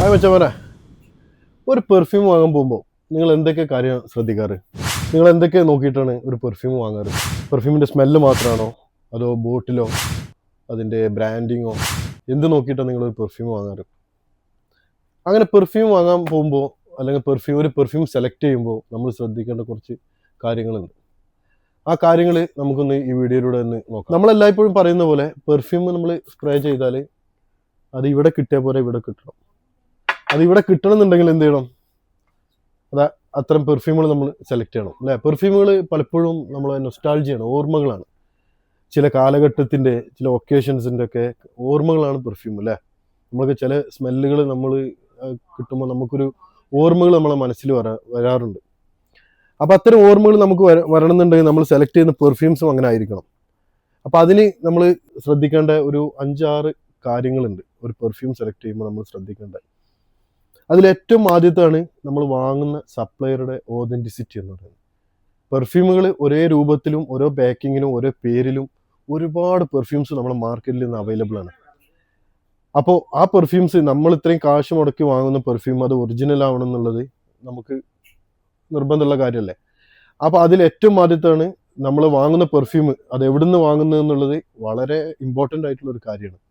Hi മച്ചമാരെ. ഒരു perfume വാങ്ങാൻ പോകുമ്പോൾ നിങ്ങൾ എന്തൊക്കെ കാര്യം ശ്രദ്ധിക്കാറ്? നിങ്ങൾ എന്തൊക്കെ നോക്കിയിട്ടാണ് ഒരു പെർഫ്യൂം വാങ്ങാറ്? പെർഫ്യൂമിന്റെ സ്മെല്ല് മാത്രമാണോ അതോ ബോട്ടിലോ? അതിന്റെ ബ്രാൻഡിങ്ങോ എന്ത് നോക്കിയിട്ടാണ് നിങ്ങൾ ഒരു പെർഫ്യൂം വാങ്ങാറ്? അങ്ങനെ പെർഫ്യൂം വാങ്ങാൻ പോകുമ്പോൾ അല്ലെങ്കിൽ പെർഫ്യൂം ഒരു പെർഫ്യൂം സെലക്ട് ചെയ്യുമ്പോൾ നമ്മൾ ശ്രദ്ധിക്കേണ്ട കുറച്ച് കാര്യങ്ങളുണ്ട്. ആ കാര്യങ്ങൾ നമുക്കൊന്ന് ഈ വീഡിയോയിലൂടെ ഒന്ന് നോക്കാം. നമ്മളെല്ലായ്പ്പോഴും പറയുന്ന പോലെ പെർഫ്യൂം നമ്മൾ സ്പ്രേ ചെയ്താൽ അത് ഇവിടെ കിട്ടിയ പോലെ ഇവിടെ കിട്ടണം. അത് ഇവിടെ കിട്ടണമെന്നുണ്ടെങ്കിൽ എന്ത് ചെയ്യണം? അതാ അത്തരം പെർഫ്യൂമുകൾ നമ്മൾ സെലക്ട് ചെയ്യണം അല്ലേ? പെർഫ്യൂമുകൾ പലപ്പോഴും നമ്മൾ നൊസ്റ്റാൾജിയാണ് ഓർമ്മകളാണ്. ചില കാലഘട്ടത്തിന്റെ ചില ഒക്കേഷൻസിന്റെ ഒക്കെ ഓർമ്മകളാണ് പെർഫ്യൂം അല്ലേ? നമ്മൾക്ക് ചില സ്മെല്ലുകൾ നമ്മൾ കിട്ടുമ്പോൾ നമുക്കൊരു ഓർമ്മകൾ നമ്മളെ മനസ്സിൽ വരാ വരാറുണ്ട്. അപ്പോൾ അത്തരം ഓർമ്മകൾ നമുക്ക് വര വരണമെന്നുണ്ടെങ്കിൽ നമ്മൾ സെലക്ട് ചെയ്യുന്ന പെർഫ്യൂംസും അങ്ങനെ ആയിരിക്കണം. അപ്പോൾ അതിന് നമ്മൾ ശ്രദ്ധിക്കേണ്ട ഒരു അഞ്ചാറ് കാര്യങ്ങളുണ്ട്. ഒരു പെർഫ്യൂം സെലക്ട് ചെയ്യുമ്പോൾ നമ്മൾ ശ്രദ്ധിക്കേണ്ടത് അതിൽ ഏറ്റവും ആദ്യത്താണ് നമ്മൾ വാങ്ങുന്ന സപ്ലയറുടെ ഓതന്റിസിറ്റി എന്ന് പറയുന്നത്. പെർഫ്യൂമുകൾ ഒരേ രൂപത്തിലും ഓരോ പാക്കിങ്ങിലും ഓരോ പേരിലും ഒരുപാട് പെർഫ്യൂംസ് നമ്മുടെ മാർക്കറ്റിൽ നിന്ന് അവൈലബിൾ ആണ്. അപ്പോൾ ആ പെർഫ്യൂംസ് നമ്മൾ ഇത്രയും കാശ് മുടക്കി വാങ്ങുന്ന പെർഫ്യൂം അത് ഒറിജിനൽ ആവണം എന്നുള്ളത് നമുക്ക് നിർബന്ധമുള്ള കാര്യമല്ലേ? അപ്പോൾ അതിൽ ഏറ്റവും ആദ്യത്താണ് നമ്മൾ വാങ്ങുന്ന പെർഫ്യൂം അത് എവിടുന്ന് വാങ്ങുന്നത് എന്നുള്ളത് വളരെ ഇമ്പോർട്ടന്റ് ആയിട്ടുള്ള ഒരു കാര്യമാണ്.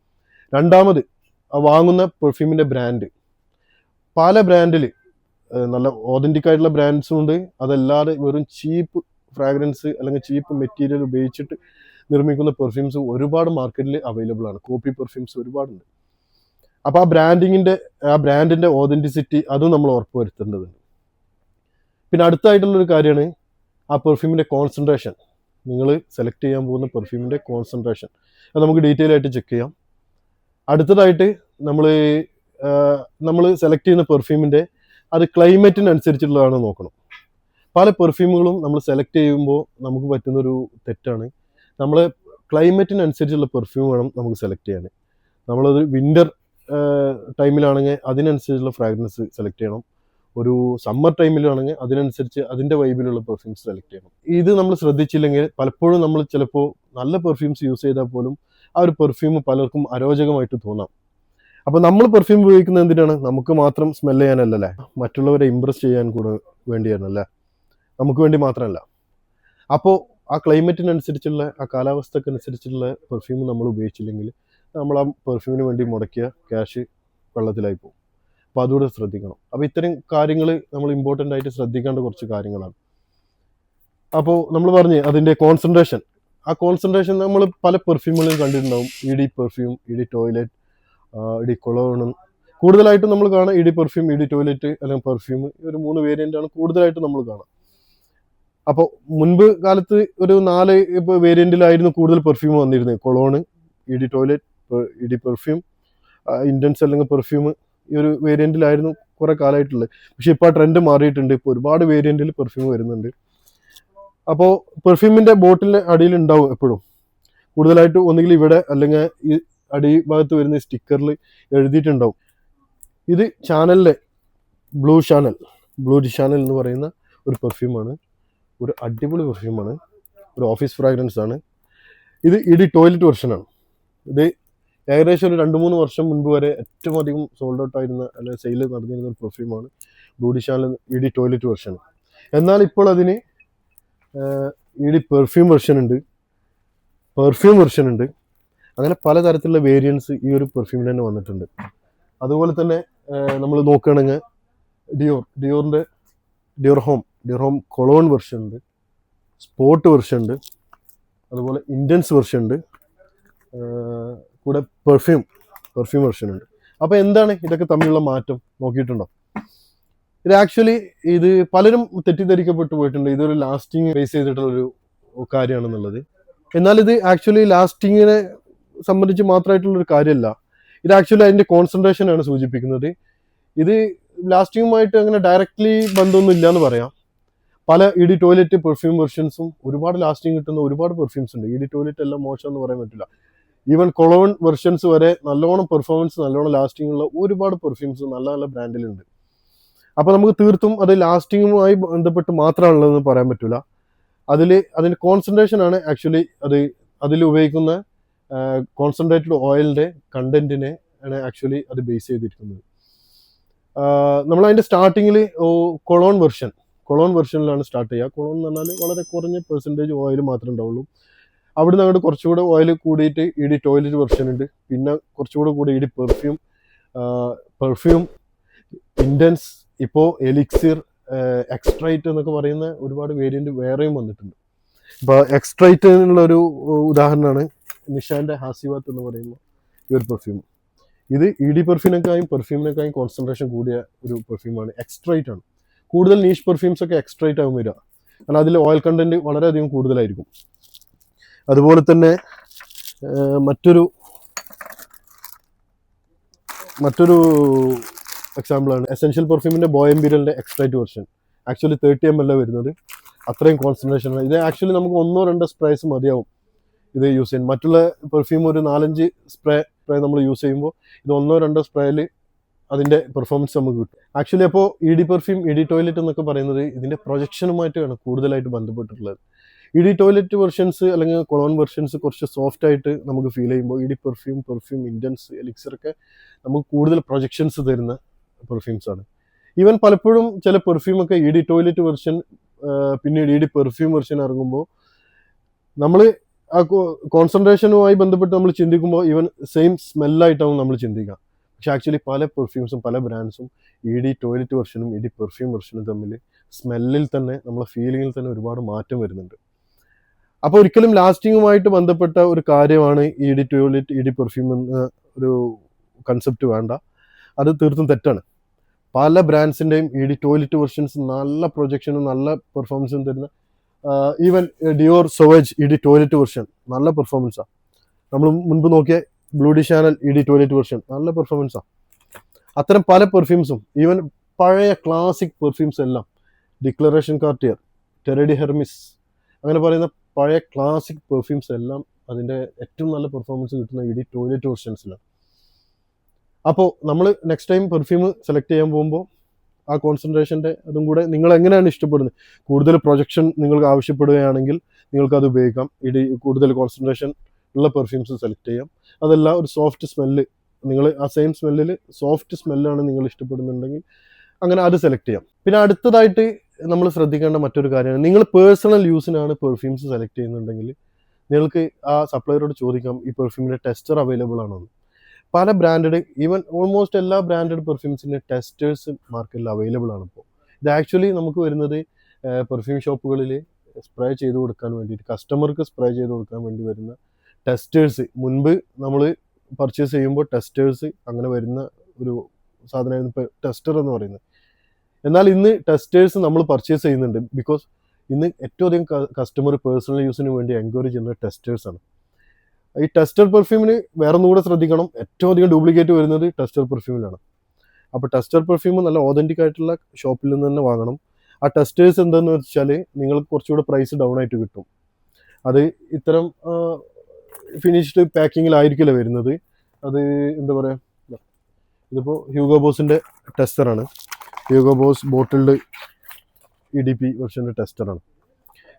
രണ്ടാമത് ആ വാങ്ങുന്ന പെർഫ്യൂമിന്റെ ബ്രാൻഡ് പല ബ്രാൻഡിൽ നല്ല ഓതന്റിക് ആയിട്ടുള്ള ബ്രാൻഡ്സും ഉണ്ട്. അതല്ലാതെ വെറും ചീപ്പ് ഫ്രാഗ്രൻസ് അല്ലെങ്കിൽ ചീപ്പ് മെറ്റീരിയൽ ഉപയോഗിച്ചിട്ട് നിർമ്മിക്കുന്ന പെർഫ്യൂംസ് ഒരുപാട് മാർക്കറ്റിൽ അവൈലബിൾ ആണ്. കോപ്പി പെർഫ്യൂംസ് ഒരുപാടുണ്ട്. അപ്പോൾ ആ ബ്രാൻഡിങ്ങിന്റെ ആ ബ്രാൻഡിന്റെ ഓതന്റിസിറ്റി അതും നമ്മൾ ഉറപ്പുവരുത്തേണ്ടതുണ്ട്. പിന്നെ അടുത്തായിട്ടുള്ളൊരു കാര്യമാണ് ആ പെർഫ്യൂമിന്റെ കോൺസെൻട്രേഷൻ നിങ്ങൾ സെലക്ട് ചെയ്യാൻ പോകുന്ന പെർഫ്യൂമിന്റെ കോൺസെൻട്രേഷൻ അത് നമുക്ക് ഡീറ്റെയിൽ ആയിട്ട് ചെക്ക് ചെയ്യാം. അടുത്തതായിട്ട് നമ്മൾ നമ്മൾ സെലക്ട് ചെയ്യുന്ന പെർഫ്യൂമിന്റെ അത് ക്ലൈമറ്റിനനുസരിച്ചുള്ളതാണ് നോക്കണം. പല പെർഫ്യൂമുകളും നമ്മൾ സെലക്ട് ചെയ്യുമ്പോൾ നമുക്ക് പറ്റുന്നൊരു തെറ്റാണ്. നമ്മൾ ക്ലൈമറ്റിനനുസരിച്ചുള്ള പെർഫ്യൂം വേണം നമുക്ക് സെലക്ട് ചെയ്യാൻ. നമ്മളത് വിന്റർ ടൈമിലാണെങ്കിൽ അതിനനുസരിച്ചുള്ള ഫ്രാഗ്രൻസ് സെലക്ട് ചെയ്യണം. ഒരു സമ്മർ ടൈമിലാണെങ്കിൽ അതിനനുസരിച്ച് അതിന്റെ വൈബിലുള്ള പെർഫ്യൂംസ് സെലക്ട് ചെയ്യണം. ഇത് നമ്മൾ ശ്രദ്ധിച്ചില്ലെങ്കിൽ പലപ്പോഴും നമ്മൾ ചിലപ്പോൾ നല്ല പെർഫ്യൂംസ് യൂസ് ചെയ്താൽ പോലും ആ ഒരു പെർഫ്യൂം പലർക്കും അരോചകമായിട്ട് തോന്നാം. അപ്പോൾ നമ്മൾ പെർഫ്യൂം ഉപയോഗിക്കുന്നത് എന്തിനാണ്? നമുക്ക് മാത്രം സ്മെൽ ചെയ്യാനല്ലല്ലേ? മറ്റുള്ളവരെ ഇമ്പ്രസ് ചെയ്യാൻ കൂടെ അല്ലേ നമുക്ക് വേണ്ടി മാത്രമല്ല. അപ്പോൾ ആ ക്ലൈമറ്റിനനുസരിച്ചുള്ള ആ കാലാവസ്ഥക്കനുസരിച്ചുള്ള പെർഫ്യൂം നമ്മൾ ഉപയോഗിച്ചില്ലെങ്കിൽ നമ്മൾ ആ പെർഫ്യൂമിന് വേണ്ടി മുടക്കിയ ക്യാഷ് വെള്ളത്തിലായി പോകും. അപ്പോൾ അതുകൂടെ ശ്രദ്ധിക്കണം. അപ്പോൾ ഇത്തരം കാര്യങ്ങൾ നമ്മൾ ഇമ്പോർട്ടന്റ് ആയിട്ട് ശ്രദ്ധിക്കേണ്ട കുറച്ച് കാര്യങ്ങളാണ്. അപ്പോൾ നമ്മൾ പറഞ്ഞ് അതിന്റെ കോൺസെൻട്രേഷൻ ആ കോൺസെൻട്രേഷൻ നമ്മൾ പല പെർഫ്യൂമുകളും കണ്ടിട്ടുണ്ടാവും. E D perfume E D toilette ED കൊളോണും. കൂടുതലായിട്ടും നമ്മൾ കാണാം ഇടി പെർഫ്യൂം ഇടി ടോയ്ലറ്റ് അല്ലെങ്കിൽ പെർഫ്യൂം ഒരു മൂന്ന് വേരിയന്റ് ആണ് കൂടുതലായിട്ട് നമ്മൾ കാണാം അപ്പോൾ മുൻപ് കാലത്ത് ഒരു നാല് ഇപ്പോൾ വേരിയന്റിലായിരുന്നു കൂടുതൽ പെർഫ്യൂം വന്നിരുന്നത്. കൊളോണ് ഇടി ടോയ്ലറ്റ് ഇടി പെർഫ്യൂം ഇൻഡൻസ് അല്ലെങ്കിൽ പെർഫ്യൂം ഈ ഒരു വേരിയന്റിലായിരുന്നു കുറേ കാലമായിട്ടുള്ളത്. പക്ഷേ ഇപ്പോൾ ആ ട്രെൻഡ് മാറിയിട്ടുണ്ട്. ഇപ്പോൾ ഒരുപാട് വേരിയന്റിൽ പെർഫ്യൂം വരുന്നുണ്ട്. അപ്പോൾ പെർഫ്യൂമിന്റെ ബോട്ടിലിന്റെ അടിയിൽ ഉണ്ടാവും എപ്പോഴും. കൂടുതലായിട്ട് ഒന്നുകിൽ ഇവിടെ അല്ലെങ്കിൽ ഈ അടി ഭാഗത്ത് വരുന്ന സ്റ്റിക്കറിൽ എഴുതിയിട്ടുണ്ടാവും. ഇത് ചാനലിലെ ബ്ലൂ ചാനൽ ബ്ലൂ ചാനൽ എന്ന് പറയുന്ന ഒരു പെർഫ്യൂമാണ് ഒരു അടിപൊളി പെർഫ്യൂമാണ് ഒരു ഓഫീസ് ഫ്രാഗ്രൻസ് ആണ്. ഇത് ഇടി ടോയ്ലറ്റ് വെർഷനാണ് ഇത് ഏകദേശം ഒരു രണ്ട് മൂന്ന് വർഷം മുൻപ് വരെ ഏറ്റവും അധികം സോൾഡ് ഔട്ട് ആയിരുന്ന അല്ലെങ്കിൽ സെയിൽ നടന്നിരുന്ന ഒരു പെർഫ്യൂമാണ് Bleu de Chanel ED toilette version എന്നാൽ ഇപ്പോൾ അതിന് ഇടി പെർഫ്യൂം വെർഷൻ ഉണ്ട്. പെർഫ്യൂം വെർഷൻ ഉണ്ട്. അങ്ങനെ പലതരത്തിലുള്ള വേരിയൻസ് ഈ ഒരു പെർഫ്യൂമിൽ തന്നെ വന്നിട്ടുണ്ട്. അതുപോലെ തന്നെ നമ്മൾ നോക്കുകയാണെങ്കിൽ Dior ഡിയോറിന്റെ Dior Homme Dior Homme cologne version ഉണ്ട് സ്പോട്ട് വെർഷൻ ഉണ്ട് അതുപോലെ ഇൻഡൻസ് വെർഷൻ ഉണ്ട് കൂടെ പെർഫ്യൂം പെർഫ്യൂം വെർഷൻ ഉണ്ട്. അപ്പോൾ എന്താണ് ഇതൊക്കെ തമ്മിലുള്ള മാറ്റം നോക്കിയിട്ടുണ്ടോ? ഇത് ആക്ച്വലി ഇത് പലരും തെറ്റിദ്ധരിക്കപ്പെട്ടു പോയിട്ടുണ്ട്. ഇതൊരു ലാസ്റ്റിംഗ് ബേസ് ചെയ്തിട്ടുള്ളൊരു കാര്യമാണെന്നുള്ളത്. എന്നാൽ ഇത് ആക്ച്വലി ലാസ്റ്റിങ്ങിനെ സംബന്ധിച്ച് മാത്രമായിട്ടുള്ള ഒരു കാര്യമല്ല. ഇത് ആക്ച്വലി അതിന്റെ കോൺസെൻട്രേഷൻ ആണ് സൂചിപ്പിക്കുന്നത്. ഇത് ലാസ്റ്റിങ്ങുമായിട്ട് അങ്ങനെ ഡയറക്ട്ലി ബന്ധമൊന്നും ഇല്ല എന്ന് പറയാം പല ഇഡി ടോയ്ലറ്റ് പെർഫ്യൂം വെർഷൻസും ഒരുപാട് ലാസ്റ്റിംഗ് കിട്ടുന്ന ഒരുപാട് പെർഫ്യൂംസ് ഉണ്ട്. ഇഡി ടോയ്ലറ്റ് എല്ലാം മോശം എന്ന് പറയാൻ പറ്റില്ല. ഈവൻ കൊളോൺ വെർഷൻസ് വരെ നല്ലോണം പെർഫോമൻസ് നല്ലോണം ലാസ്റ്റിംഗ് ഉള്ള ഒരുപാട് പെർഫ്യൂംസ് നല്ല നല്ല ബ്രാൻഡിലുണ്ട് അപ്പോൾ നമുക്ക് തീർത്തും അത് ലാസ്റ്റിങ്ങുമായി ബന്ധപ്പെട്ട് മാത്രമാണുള്ളതെന്ന് പറയാൻ പറ്റില്ല അതിൽ അതിന്റെ കോൺസെൻട്രേഷൻ ആണ് ആക്ച്വലി അത് അതിൽ ഉപയോഗിക്കുന്ന കോൺസെൻട്രേറ്റഡ് ഓയിലിന്റെ കണ്ടന്റിനെ ആണ് ആക്ച്വലി അത് ബേസ് ചെയ്തിരിക്കുന്നത്. നമ്മൾ അതിന്റെ സ്റ്റാർട്ടിങ്ങിൽ കൊളോൺ വെർഷൻ കൊളോൺ വെർഷനിലാണ് സ്റ്റാർട്ട് ചെയ്യുക. കൊളോൺ എന്ന് പറഞ്ഞാൽ വളരെ കുറഞ്ഞ പെർസെന്റേജ് ഓയിൽ മാത്രമേ ഉണ്ടാവുള്ളൂ. അവിടുന്ന് അങ്ങോട്ട് കുറച്ചുകൂടെ ഓയിൽ കൂടിയിട്ട് ഇടി ടോയ്ലറ്റ് വെർഷൻ ഉണ്ട്. പിന്നെ കുറച്ചുകൂടെ കൂടി ഇടി പെർഫ്യൂം പെർഫ്യൂം ഇൻഡൻസ് ഇപ്പോൾ എലിക്സിർ എക്സ്ട്രൈറ്റ് എന്നൊക്കെ പറയുന്ന ഒരുപാട് വേരിയന്റ് വേറെയും വന്നിട്ടുണ്ട്. ഇപ്പോൾ എക്സ്ട്രൈറ്റ് എന്നുള്ള ഒരു ഉദാഹരണമാണ് നിഷാന്റെ ഹാസിവാത്ത് എന്ന് പറയുന്ന ഈ ഒരു പെർഫ്യൂം ഇത് ഇ ഡി പെർഫ്യൂമിനേക്കായും പെർഫ്യൂമിനേക്കായും കോൺസെൻട്രേഷൻ കൂടിയ ഒരു പെർഫ്യൂമാണ് എക്സ്ട്രൈറ്റ് ആണ്. കൂടുതൽ നീഷ് പെർഫ്യൂംസ് ഒക്കെ എക്സ്ട്രൈറ്റ് ആകും വരിക. കാരണം അതിൽ ഓയിൽ കണ്ടന്റ് വളരെയധികം കൂടുതലായിരിക്കും. അതുപോലെ തന്നെ മറ്റൊരു മറ്റൊരു എക്സാമ്പിളാണ് എസെൻഷ്യൽ പെർഫ്യൂമിന്റെ Bois എംപീരിയലിന്റെ extrait version actually thirty M L വരുന്നത്. അത്രയും കോൺസെൻട്രേഷൻ ഇത് ആക്ച്വലി നമുക്ക് ഒന്നോ രണ്ടോ സ്പ്രൈസ് മതിയാവും. ഇത് യൂസ് ചെയ്യുന്നത് മറ്റുള്ള പെർഫ്യൂം ഒരു നാലഞ്ച് സ്പ്രേ സ്പ്രേ നമ്മൾ യൂസ് ചെയ്യുമ്പോൾ ഇത് ഒന്നോ രണ്ടോ സ്പ്രേയിൽ അതിന്റെ പെർഫോമൻസ് നമുക്ക് കിട്ടും. ആക്ച്വലി അപ്പോൾ E D perfume E D toilette എന്നൊക്കെ പറയുന്നത് ഇതിന്റെ പ്രൊജക്ഷനുമായിട്ടാണ് കൂടുതലായിട്ട് ബന്ധപ്പെട്ടിട്ടുള്ളത്. ഇ ഡി ടോയ്ലറ്റ് വെർഷൻസ് അല്ലെങ്കിൽ കൊളോൺ വെർഷൻസ് കുറച്ച് സോഫ്റ്റ് ആയിട്ട് നമുക്ക് ഫീൽ ചെയ്യുമ്പോൾ E D perfume perfume intense elixir ഒക്കെ നമുക്ക് കൂടുതൽ പ്രൊജക്ഷൻസ് തരുന്ന പെർഫ്യൂംസ് ആണ്. ഈവൻ പലപ്പോഴും ചില പെർഫ്യൂം ഒക്കെ ഇ ഡി ടോയ്ലറ്റ് വെർഷൻ പിന്നീട് ഇ ഡി പെർഫ്യൂം വെർഷൻ ഇറങ്ങുമ്പോൾ നമ്മൾ ആ കോൺസെൻട്രേഷനുമായി ബന്ധപ്പെട്ട് നമ്മൾ ചിന്തിക്കുമ്പോൾ ഈവൻ സെയിം സ്മെല്ലായിട്ടാവും നമ്മൾ ചിന്തിക്കുക. പക്ഷെ ആക്ച്വലി പല പെർഫ്യൂംസും പല ബ്രാൻഡ്സും ഇ ഡി ടോയ്ലറ്റ് വെർഷനും ഇ ഡി പെർഫ്യൂം വെർഷനും തമ്മിൽ സ്മെല്ലിൽ തന്നെ നമ്മളെ ഫീലിങ്ങിൽ തന്നെ ഒരുപാട് മാറ്റം വരുന്നുണ്ട്. അപ്പോൾ ഒരിക്കലും ലാസ്റ്റിങ്ങുമായിട്ട് ബന്ധപ്പെട്ട ഒരു കാര്യമാണ് E D toilette E D perfume എന്ന ഒരു കൺസെപ്റ്റ് വേണ്ട. അത് തീർത്തും തെറ്റാണ്. പല ബ്രാൻഡ്സിന്റെയും ഇ ഡി ടോയ്ലറ്റ് വെർഷൻസ് നല്ല പ്രൊജക്ഷനും നല്ല പെർഫോമൻസും തരുന്ന even Dior Sauvage E D toilette version നല്ല പെർഫോമൻസാണ് നമ്മൾ മുൻപ് നോക്കിയ bleu de Chanel E D toilette version നല്ല പെർഫോമൻസാണ് അത്തരം പല പെർഫ്യൂംസും ഈവൻ പഴയ ക്ലാസിക് പെർഫ്യൂംസ് എല്ലാം Declaration Cartier Terre d' Hermes അങ്ങനെ പറയുന്ന പഴയ ക്ലാസിക് പെർഫ്യൂംസ് എല്ലാം അതിന്റെ ഏറ്റവും നല്ല പെർഫോമൻസ് കിട്ടുന്ന ഇ ഡി ടോയ്ലറ്റ് വെർഷൻസിലാണ് അപ്പോൾ നമ്മൾ നെക്സ്റ്റ് ടൈം പെർഫ്യൂം സെലക്ട് ചെയ്യാൻ പോകുമ്പോൾ ആ കോൺസെൻട്രേഷന്റെ അതും കൂടെ നിങ്ങൾ എങ്ങനെയാണ് ഇഷ്ടപ്പെടുന്നത്? കൂടുതൽ പ്രൊജക്ഷൻ നിങ്ങൾക്ക് ആവശ്യപ്പെടുകയാണെങ്കിൽ നിങ്ങൾക്ക് അത് ഉപയോഗിക്കാം. ഇടി കൂടുതൽ കോൺസെൻട്രേഷൻ ഉള്ള പെർഫ്യൂംസ് സെലക്ട് ചെയ്യാം. അതല്ല ഒരു സോഫ്റ്റ് സ്മെല്ല് നിങ്ങൾ ആ സെയിം സ്മെല്ലിൽ സോഫ്റ്റ് സ്മെല്ലാണ് നിങ്ങൾ ഇഷ്ടപ്പെടുന്നുണ്ടെങ്കിൽ അങ്ങനെ അത് സെലക്ട് ചെയ്യാം. പിന്നെ അടുത്തതായിട്ട് നമ്മൾ ശ്രദ്ധിക്കേണ്ട മറ്റൊരു കാര്യമാണ്. നിങ്ങൾ പേഴ്സണൽ യൂസിനാണ് പെർഫ്യൂംസ് സെലക്ട് ചെയ്യുന്നുണ്ടെങ്കിൽ നിങ്ങൾക്ക് ആ സപ്ലയറോട് ചോദിക്കാം ഈ പെർഫ്യൂമിന്റെ ടെസ്റ്റർ അവൈലബിൾ ആണോ? എന്ന്. പല ബ്രാൻഡഡ് ഈവൻ ഓൾമോസ്റ്റ് എല്ലാ ബ്രാൻഡഡ് പെർഫ്യൂംസിന്റെ ടെസ്റ്റേഴ്സ് മാർക്കറ്റിൽ അവൈലബിൾ ആണ് ഇപ്പോൾ ഇത് ആക്ച്വലി നമുക്ക് വരുന്നത് പെർഫ്യൂം ഷോപ്പുകളിൽ സ്പ്രേ ചെയ്ത് കൊടുക്കാൻ വേണ്ടിയിട്ട് കസ്റ്റമർക്ക് സ്പ്രേ ചെയ്ത് കൊടുക്കാൻ വേണ്ടി വരുന്ന ടെസ്റ്റേഴ്സ് മുൻപ് നമ്മൾ പർച്ചേസ് ചെയ്യുമ്പോൾ ടെസ്റ്റേഴ്സ് അങ്ങനെ വരുന്ന ഒരു സാധനമായിരുന്നു ടെസ്റ്റർ എന്ന് പറയുന്നത്. എന്നാൽ ഇന്ന് ടെസ്റ്റേഴ്സ് നമ്മൾ പർച്ചേസ് ചെയ്യുന്നുണ്ട് ബിക്കോസ് ഇന്ന് ഏറ്റവും അധികം കസ്റ്റമർ പേഴ്സണൽ യൂസിന് വേണ്ടി എൻക്വയറി ചെയ്യുന്ന ടെസ്റ്റേഴ്സ് ആണ്. ഈ ടെസ്റ്റർ പെർഫ്യൂമിന് വേറെ ഒന്നുകൂടെ ശ്രദ്ധിക്കണം. ഏറ്റവും അധികം ഡ്യൂപ്ലിക്കേറ്റ് വരുന്നത് ടെസ്റ്റർ പെർഫ്യൂമിലാണ്. അപ്പോൾ ടെസ്റ്റർ പെർഫ്യൂം നല്ല ഓതന്റിക് ആയിട്ടുള്ള ഷോപ്പിൽ നിന്ന് തന്നെ വാങ്ങണം. ആ ടെസ്റ്റേഴ്സ് എന്താണെന്ന് വെച്ചാൽ നിങ്ങൾക്ക് കുറച്ചുകൂടെ പ്രൈസ് ഡൗൺ ആയിട്ട് കിട്ടും. അത് ഇത്തരം ഫിനിഷ്ഡ് പാക്കിങ്ങിലായിരിക്കില്ല വരുന്നത്? അത് എന്താ പറയുക ഇതിപ്പോൾ ഹ്യൂഗോ ബോസിന്റെ ടെസ്റ്ററാണ് Hugo Boss bottled E D P വെർഷന്റെ ടെസ്റ്ററാണ്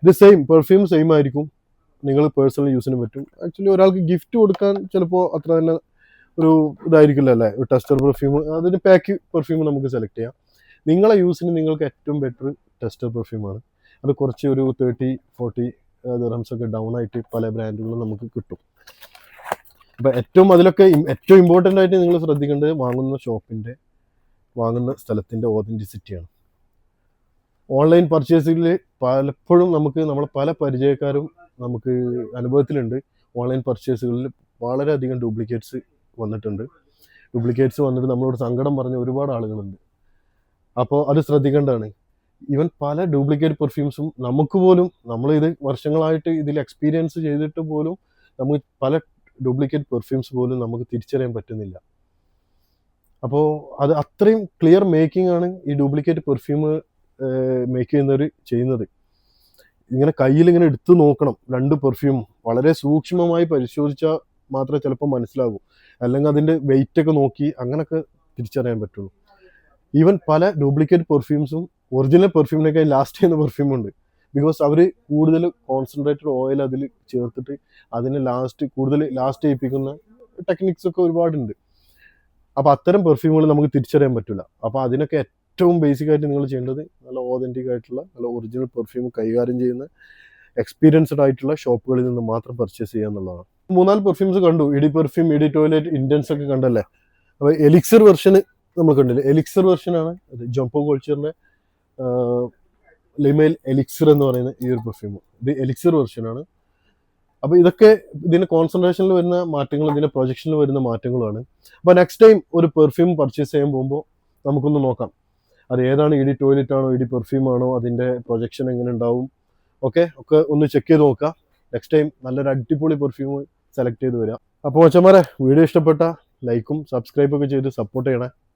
ഇത് സെയിം പെർഫ്യൂം സെയിം ആയിരിക്കും. നിങ്ങൾ പേഴ്സണൽ യൂസിന് പറ്റും. ആക്ച്വലി ഒരാൾക്ക് ഗിഫ്റ്റ് കൊടുക്കാൻ ചിലപ്പോൾ അത്ര തന്നെ ഒരു ഇതായിരിക്കില്ല അല്ലേ? ഒരു ടെസ്റ്റർ പെർഫ്യൂം അതിന് പാക്ക് പെർഫ്യൂം നമുക്ക് സെലക്ട് ചെയ്യാം. നിങ്ങളെ യൂസിന് നിങ്ങൾക്ക് ഏറ്റവും ബെറ്റർ ടെസ്റ്റർ പെർഫ്യൂമാണ് അത് കുറച്ച് ഒരു തേർട്ടി ഫോർട്ടി ദിറംസ് ഒക്കെ ഡൗൺ ആയിട്ട് പല ബ്രാൻഡുകളും നമുക്ക് കിട്ടും. അപ്പം ഏറ്റവും അതിലൊക്കെ ഏറ്റവും ഇമ്പോർട്ടന്റ് ആയിട്ട് നിങ്ങൾ ശ്രദ്ധിക്കേണ്ടത് വാങ്ങുന്ന ഷോപ്പിന്റെ വാങ്ങുന്ന സ്ഥലത്തിന്റെ ഓതന്റിസിറ്റിയാണ് ഓൺലൈൻ പർച്ചേസിൽ പലപ്പോഴും നമുക്ക് നമ്മളെ പല പരിചയക്കാരും നമുക്ക് അനുഭവത്തിലുണ്ട്. ഓൺലൈൻ പർച്ചേസുകളിൽ വളരെയധികം ഡ്യൂപ്ലിക്കേറ്റ്സ് വന്നിട്ടുണ്ട്. ഡ്യൂപ്ലിക്കേറ്റ്സ് വന്നിട്ട് നമ്മളോട് സങ്കടം പറഞ്ഞ ഒരുപാട് ആളുകളുണ്ട്. അപ്പോൾ അത് ശ്രദ്ധിക്കേണ്ടതാണ്. ഈവൻ പല ഡ്യൂപ്ലിക്കേറ്റ് പെർഫ്യൂംസും നമുക്ക് പോലും നമ്മൾ ഇത് വർഷങ്ങളായിട്ട് ഇതിൽ എക്സ്പീരിയൻസ് ചെയ്തിട്ട് പോലും നമുക്ക് പല ഡ്യൂപ്ലിക്കേറ്റ് പെർഫ്യൂംസ് പോലും നമുക്ക് തിരിച്ചറിയാൻ പറ്റുന്നില്ല. അപ്പോൾ അത് അത്രയും ക്ലിയർ മേക്കിംഗ് ആണ് ഈ ഡ്യൂപ്ലിക്കേറ്റ് പെർഫ്യൂം മേക്ക് ചെയ്യുന്നവർ ചെയ്യുന്നത്. ഇങ്ങനെ കയ്യിൽ ഇങ്ങനെ എടുത്തു നോക്കണം. രണ്ട് പെർഫ്യൂം വളരെ സൂക്ഷ്മമായി പരിശോധിച്ചാൽ മാത്രമേ ചിലപ്പോൾ മനസ്സിലാകൂ അല്ലെങ്കിൽ അതിന്റെ വെയിറ്റ് ഒക്കെ നോക്കി അങ്ങനെയൊക്കെ തിരിച്ചറിയാൻ പറ്റുള്ളൂ. ഈവൻ പല ഡ്യൂപ്ലിക്കേറ്റ് പെർഫ്യൂംസും ഒറിജിനൽ പെർഫ്യൂമിനൊക്കെ ലാസ്റ്റ് ചെയ്യുന്ന പെർഫ്യൂമുണ്ട് ബിക്കോസ് അവർ കൂടുതൽ കോൺസെൻട്രേറ്റഡ് ഓയിൽ അതിൽ ചേർത്തിട്ട് അതിനെ ലാസ്റ്റ് കൂടുതൽ ലാസ്റ്റ് ചെയ്യിപ്പിക്കുന്ന ടെക്നിക്സ് ഒക്കെ ഒരുപാടുണ്ട്. അപ്പോൾ അത്തരം പെർഫ്യൂമുകൾ നമുക്ക് തിരിച്ചറിയാൻ പറ്റില്ല അപ്പോൾ അതിനൊക്കെ ഏറ്റവും ബേസിക് ആയിട്ട് നിങ്ങൾ ചെയ്യേണ്ടത് നല്ല ഓതന്റിക് ആയിട്ടുള്ള നല്ല ഒറിജിനൽ പെർഫ്യൂം കൈകാര്യം ചെയ്യുന്ന എക്സ്പീരിയൻസ്ഡ് ആയിട്ടുള്ള ഷോപ്പുകളിൽ നിന്ന് മാത്രം പർച്ചേസ് ചെയ്യുക എന്നുള്ളതാണ്. മൂന്നാൽ പെർഫ്യൂംസ് കണ്ടു. ED perfume ED toilette intense ഒക്കെ കണ്ടല്ലേ? അപ്പോൾ എലിക്സർ വെർഷന് നമ്മൾ കണ്ടില്ലേ? എലിക്സർ വെർഷനാണ് ജംപോ കോൾച്ചറിന്റെ ലിമൈൽ എലിക്സർ എന്ന് പറയുന്ന ഈ ഒരു പെർഫ്യൂം ഇത് എലിക്സർ വെർഷനാണ് അപ്പോൾ ഇതൊക്കെ ഇതിന്റെ കോൺസെൻട്രേഷനിൽ വരുന്ന മാറ്റങ്ങളും ഇതിന്റെ പ്രൊജക്ഷനിൽ വരുന്ന മാറ്റങ്ങളുമാണ്. അപ്പോൾ നെക്സ്റ്റ് ടൈം ഒരു പെർഫ്യൂം പർച്ചേസ് ചെയ്യാൻ പോകുമ്പോൾ നമുക്കൊന്ന് നോക്കാം. അത് ഏതാണ് ഇടി ടോയ്ലറ്റ് ആണോ ഇടി പെർഫ്യൂം ആണോ അതിന്റെ പ്രൊജക്ഷൻ എങ്ങനെ ഉണ്ടാവും? ഓക്കെ ഒക്കെ ഒന്ന് ചെക്ക് ചെയ്ത് നോക്കുക. നെക്സ്റ്റ് ടൈം നല്ലൊരു അടിപൊളി പെർഫ്യൂം സെലക്ട് ചെയ്ത് വരിക അപ്പോൾ മച്ചന്മാരെ വീഡിയോ ഇഷ്ടപ്പെട്ട ലൈക്കും സബ്സ്ക്രൈബൊക്കെ ചെയ്ത് സപ്പോർട്ട് ചെയ്യണേ.